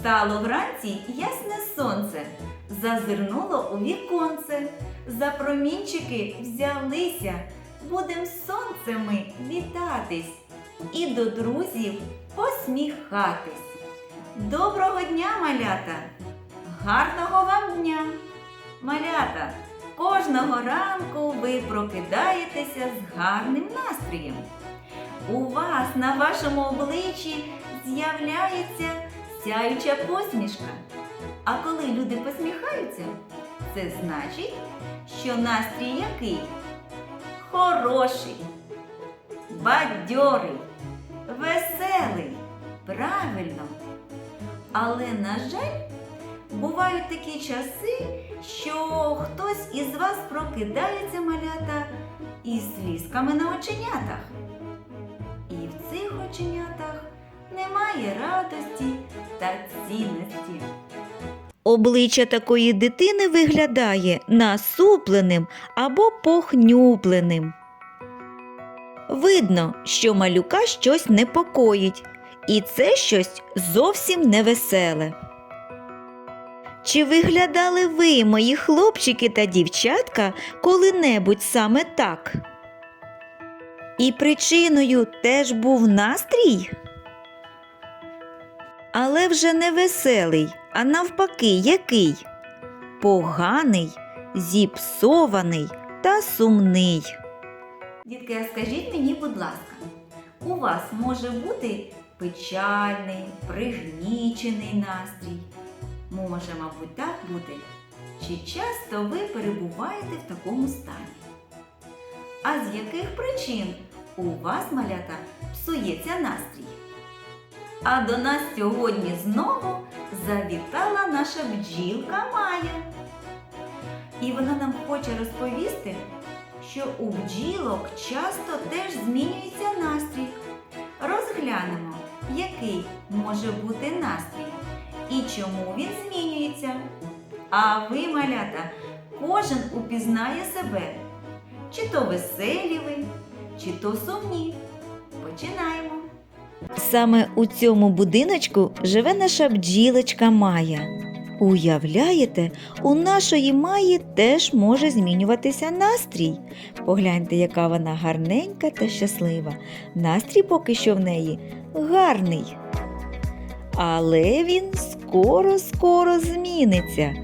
Встало вранці ясне сонце, зазирнуло у віконце, за промінчики взялися, будем сонцями вітатись і до друзів посміхатись. Доброго дня, малята! Гарного вам дня! Малята! Кожного ранку ви прокидаєтеся з гарним настроєм. У вас на вашому обличчі з'являється сяюча посмішка. А коли люди посміхаються, це значить, що настрій який? Хороший, бадьорий, веселий, правильно. Але, на жаль, бувають такі часи, що хтось із вас прокидається малята із слізками на оченятах. І в цих оченятах немає радості та цінності. Обличчя такої дитини виглядає насупленим або похнюпленим. Видно, що малюка щось непокоїть, і це щось зовсім невеселе. Чи виглядали ви, мої хлопчики та дівчатка, коли-небудь саме так? І причиною теж був настрій? Але вже не веселий, а навпаки, який? Поганий, зіпсований та сумний. Дітки, а скажіть мені, будь ласка, у вас може бути печальний, пригнічений настрій? Може, мабуть, так бути? Чи часто ви перебуваєте в такому стані? А з яких причин у вас, малята, псується настрій? А до нас сьогодні знову завітала наша бджілка Майя. І вона нам хоче розповісти, що у бджілок часто теж змінюється настрій. Розглянемо, який може бути настрій і чому він змінюється. А ви, малята, кожен упізнає себе, чи то веселі ви, чи то сумні. Починаємо. Саме у цьому будиночку живе наша бджілочка Майя. Уявляєте, у нашої Маї теж може змінюватися настрій. Погляньте, яка вона гарненька та щаслива. Настрій поки що в неї гарний. Але він скоро-скоро зміниться.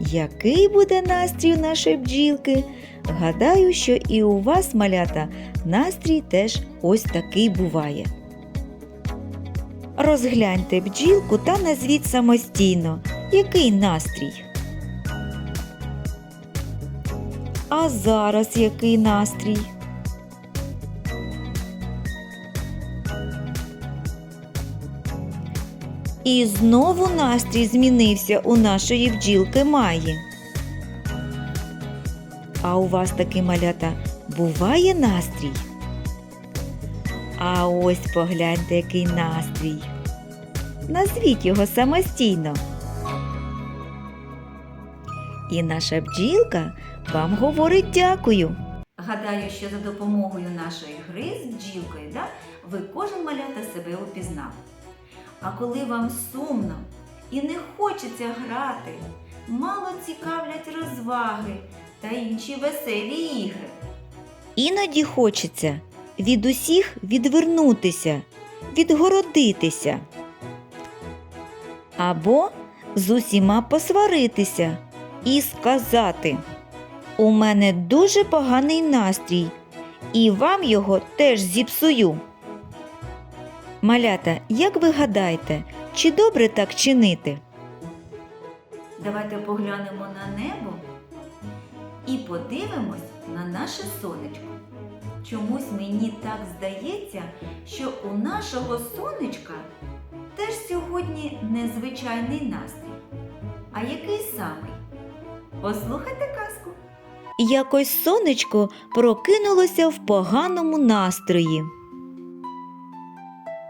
Який буде настрій нашої бджілки? Гадаю, що і у вас, малята, настрій теж ось такий буває. Розгляньте бджілку та назвіть самостійно, який настрій. А зараз який настрій? І знову настрій змінився у нашої бджілки Маї. А у вас таки малята буває настрій? А ось погляньте, який настрій. Назвіть його самостійно. І наша бджілка вам говорить дякую. Гадаю, що за допомогою нашої гри з бджілкою да, ви кожен малята себе упізнав. А коли вам сумно і не хочеться грати, мало цікавлять розваги та інші веселі ігри. Іноді хочеться від усіх відвернутися, відгородитися. Або з усіма посваритися і сказати: У мене дуже поганий настрій, і вам його теж зіпсую. Малята, як ви гадаєте, чи добре так чинити? Давайте поглянемо на небо і подивимось на наше сонечко. Чомусь мені так здається, що у нашого сонечка теж сьогодні незвичайний настрій. А який самий? Послухайте казку. Якось сонечко прокинулося в поганому настрої.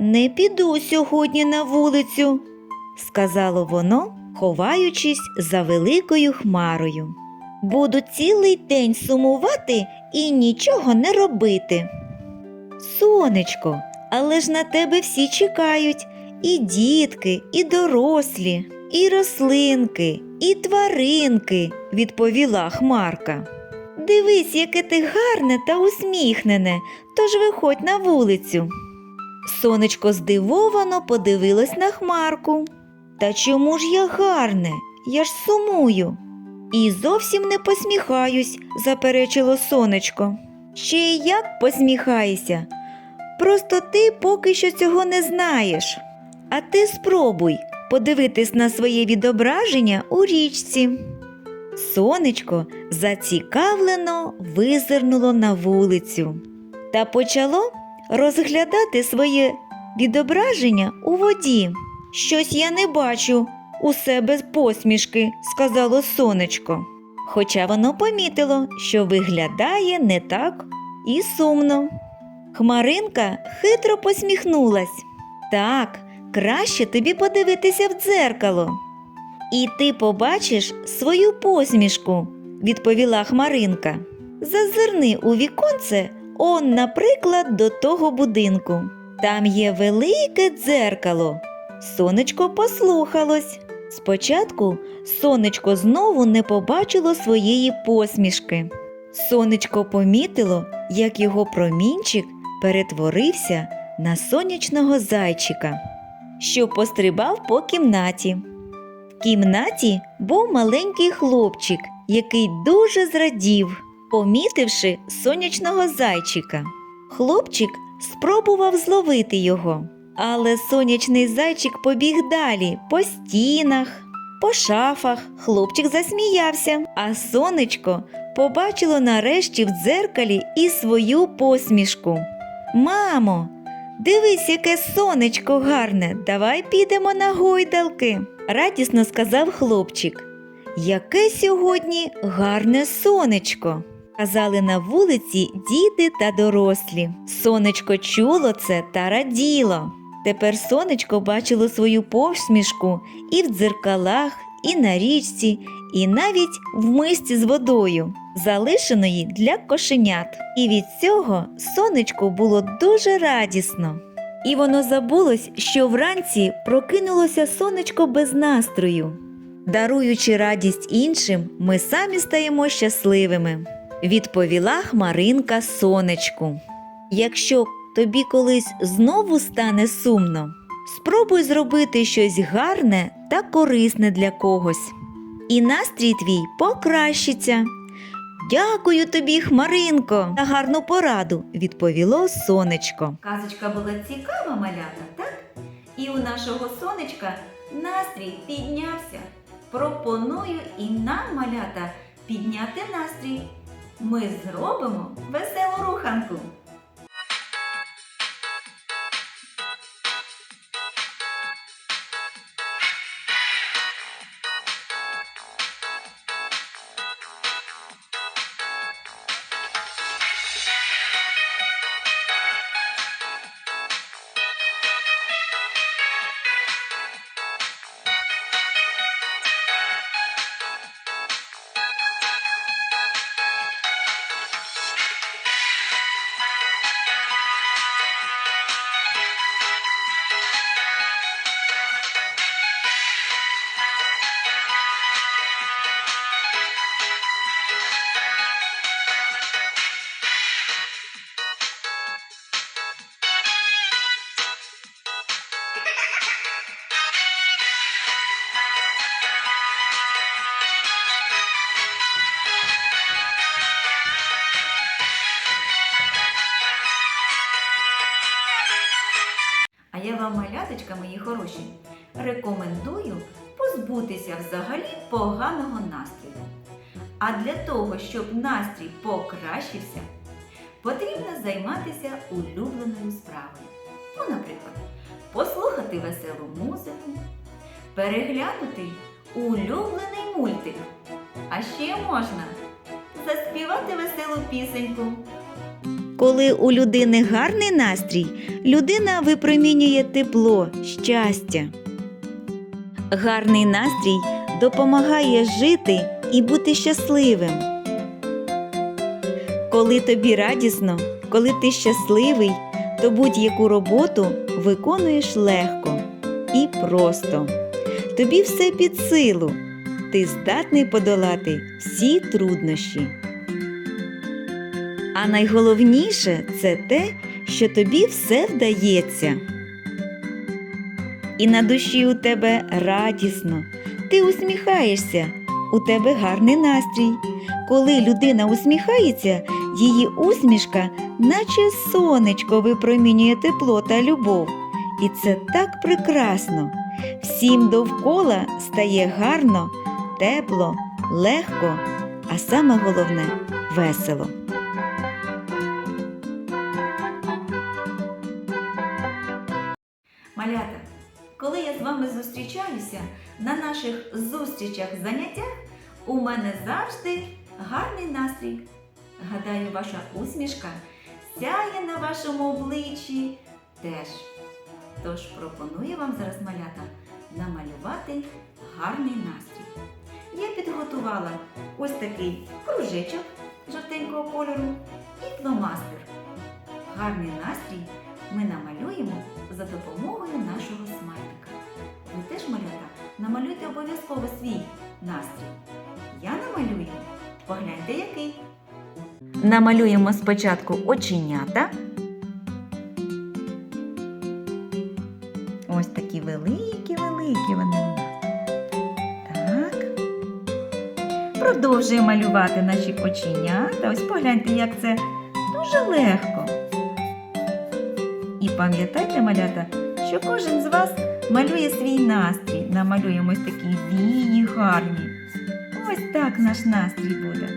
Не піду сьогодні на вулицю, сказало воно, ховаючись за великою хмарою. Буду цілий день сумувати і нічого не робити. Сонечко, але ж на тебе всі чекають і дітки, і дорослі, і рослинки, і тваринки, відповіла Хмарка. Дивись, яке ти гарне та усміхнене, тож виходь на вулицю. Сонечко здивовано подивилось на хмарку. Та чому ж я гарне? Я ж сумую. І зовсім не посміхаюсь, заперечило сонечко. Ще й як посміхаєшся? Просто ти поки що цього не знаєш. А ти спробуй подивитись на своє відображення у річці. Сонечко зацікавлено визирнуло на вулицю та почало розглядати своє відображення у воді. Щось я не бачу усе без посмішки, сказало сонечко. Хоча воно помітило, що виглядає не так і сумно. Хмаринка хитро посміхнулась. Так, краще тобі подивитися в дзеркало. І ти побачиш свою посмішку, відповіла Хмаринка. Зазирни у віконце, он, наприклад, до того будинку. Там є велике дзеркало. Сонечко послухалось. Спочатку сонечко знову не побачило своєї посмішки. Сонечко помітило, як його промінчик перетворився на сонячного зайчика, що пострибав по кімнаті. В кімнаті був маленький хлопчик, який дуже зрадів, помітивши сонячного зайчика. Хлопчик спробував зловити його, але сонячний зайчик побіг далі по стінах, по шафах. Хлопчик засміявся, а сонечко побачило нарешті в дзеркалі і свою посмішку. Мамо, дивись, яке сонечко гарне, давай підемо на гойдалки, радісно сказав хлопчик. Яке сьогодні гарне сонечко. Казали на вулиці діти та дорослі. Сонечко чуло це та раділо. Тепер сонечко бачило свою посмішку і в дзеркалах, і на річці, і навіть в мисці з водою, залишеної для кошенят. І від цього сонечку було дуже радісно. І воно забулось, що вранці прокинулося сонечко без настрою. Даруючи радість іншим, ми самі стаємо щасливими, відповіла Хмаринка сонечку. Якщо тобі колись знову стане сумно, спробуй зробити щось гарне та корисне для когось. І настрій твій покращиться. Дякую тобі, Хмаринко, за гарну пораду, відповіло сонечко. Казочка була цікава, малята, так? І у нашого сонечка настрій піднявся. Пропоную і нам, малята, підняти настрій. Ми зробимо веселу руханку. Я вам, маляточка, мої хороші, рекомендую позбутися взагалі поганого настрою. А для того, щоб настрій покращився, потрібно займатися улюбленою справою. Ну, наприклад, послухати веселу музику, переглянути улюблений мультик. А ще можна заспівати веселу пісеньку. Коли у людини гарний настрій, людина випромінює тепло, щастя. Гарний настрій допомагає жити і бути щасливим. Коли тобі радісно, коли ти щасливий, то будь-яку роботу виконуєш легко. і просто. Тобі все під силу. Ти здатний подолати всі труднощі. А найголовніше це те, що тобі все вдається. І на душі у тебе радісно, ти усміхаєшся, у тебе гарний настрій. Коли людина усміхається, її усмішка, наче сонечко, випромінює тепло та любов. І це так прекрасно. Всім довкола стає гарно, тепло, легко, а саме головне весело. Вами зустрічаюся на наших зустрічах, заняттях, у мене завжди гарний настрій. Гадаю, ваша усмішка сяє на вашому обличчі теж. Тож пропоную вам зараз малята намалювати гарний настрій. Я підготувала ось такий кружечок жовтенького кольору і фломастер. Гарний настрій ми намалюємо за допомогою нашого смайлика. Ви теж малята намалюйте обов'язково свій настрій. Я намалюю. Погляньте який. Намалюємо спочатку оченята. Ось такі великі-великі вони. Так. Продовжуємо малювати наші оченята. Ось погляньте, як це дуже легко. І пам'ятайте, малята, що кожен з вас малює свій настрій. Намалюємо ось такі вії гарні. Ось так наш настрій буде.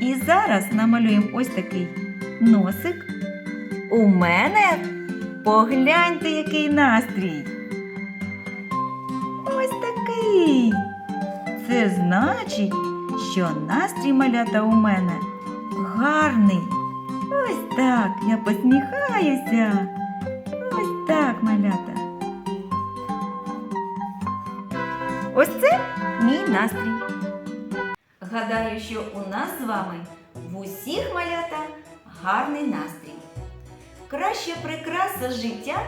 І зараз намалюємо ось такий носик. У мене погляньте, який настрій. Ось такий. Це значить, що настрій малята у мене гарний. Ось так я посміхаюся. Так, малята. Ось це мій настрій. Гадаю, що у нас з вами в усіх малята гарний настрій. Краща прикраса життя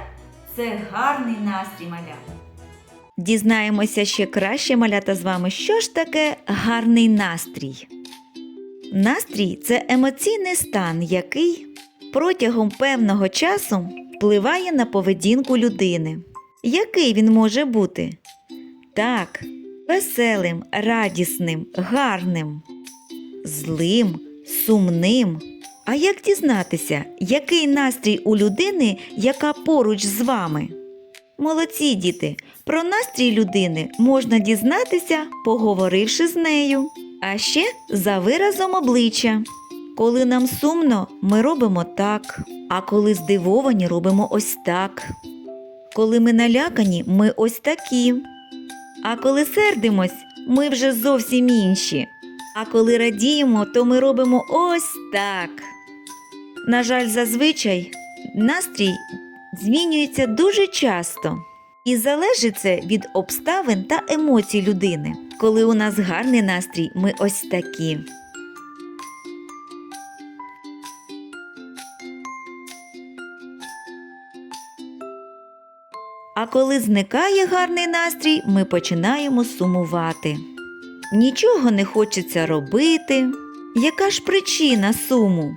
це гарний настрій малята. Дізнаємося ще краще малята з вами, що ж таке гарний настрій. Настрій це емоційний стан, який протягом певного часу впливає на поведінку людини. Який він може бути? Так, веселим, радісним, гарним, злим, сумним. А як дізнатися, який настрій у людини, яка поруч з вами? Молодці діти, про настрій людини можна дізнатися, поговоривши з нею. А ще за виразом обличчя. Коли нам сумно, ми робимо так, а коли здивовані, робимо ось так. Коли ми налякані, ми ось такі. А коли сердимось, ми вже зовсім інші. А коли радіємо, то ми робимо ось так. На жаль, зазвичай настрій змінюється дуже часто. І залежить це від обставин та емоцій людини. Коли у нас гарний настрій, ми ось такі. А коли зникає гарний настрій, ми починаємо сумувати. Нічого не хочеться робити. Яка ж причина суму?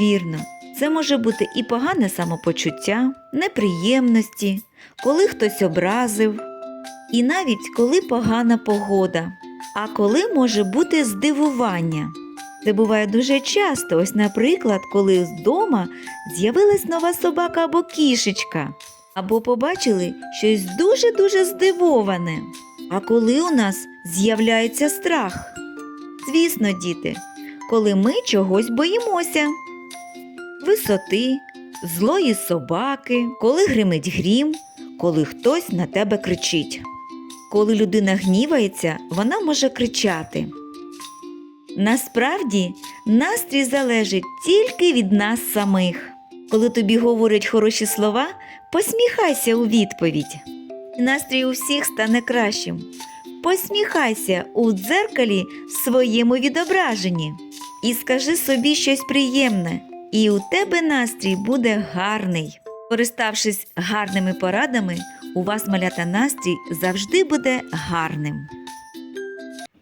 Вірно, це може бути і погане самопочуття, неприємності, коли хтось образив, і навіть коли погана погода. А коли може бути здивування. Це буває дуже часто, ось, наприклад, коли вдома з'явилась нова собака або кішечка, або побачили щось дуже-дуже здивоване. А коли у нас з'являється страх? Звісно, діти, коли ми чогось боїмося висоти, злої собаки, коли гримить грім, коли хтось на тебе кричить. Коли людина гнівається, вона може кричати. Насправді, настрій залежить тільки від нас самих. Коли тобі говорять хороші слова, посміхайся у відповідь. Настрій у всіх стане кращим. Посміхайся у дзеркалі в своєму відображенні і скажи собі щось приємне, і у тебе настрій буде гарний. Користавшись гарними порадами, у вас малята настрій завжди буде гарним.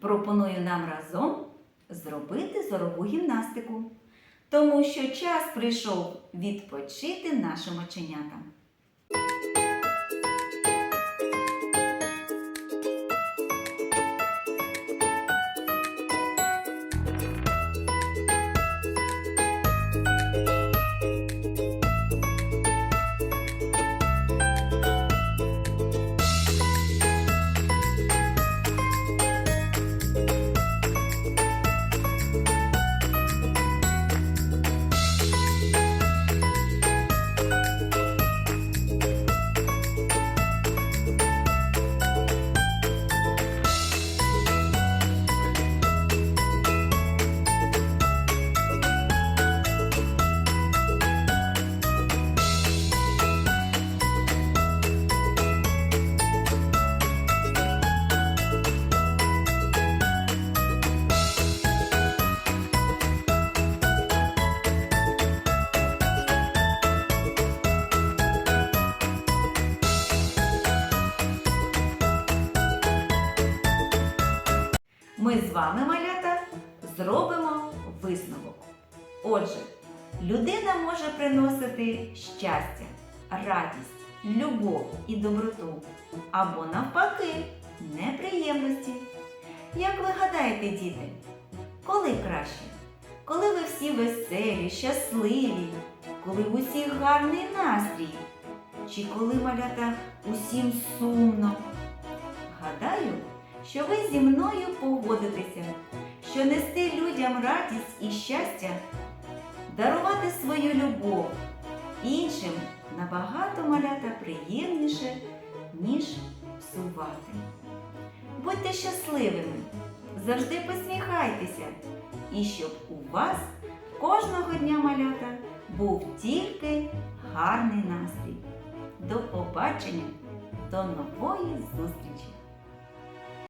Пропоную нам разом зробити зорову гімнастику, тому що час прийшов відпочити нашим оченятам. Ми з вами, малята, зробимо висновок. Отже, людина може приносити щастя, радість, любов і доброту, або навпаки, неприємності. Як ви гадаєте, діти, коли краще? Коли ви всі веселі, щасливі, коли в усіх гарний настрій? Чи коли малята усім сумно? Що ви зі мною погодитеся, що нести людям радість і щастя, дарувати свою любов іншим набагато малята приємніше, ніж псувати. Будьте щасливими, завжди посміхайтеся, і щоб у вас кожного дня малята був тільки гарний настрій. До побачення, до нової зустрічі!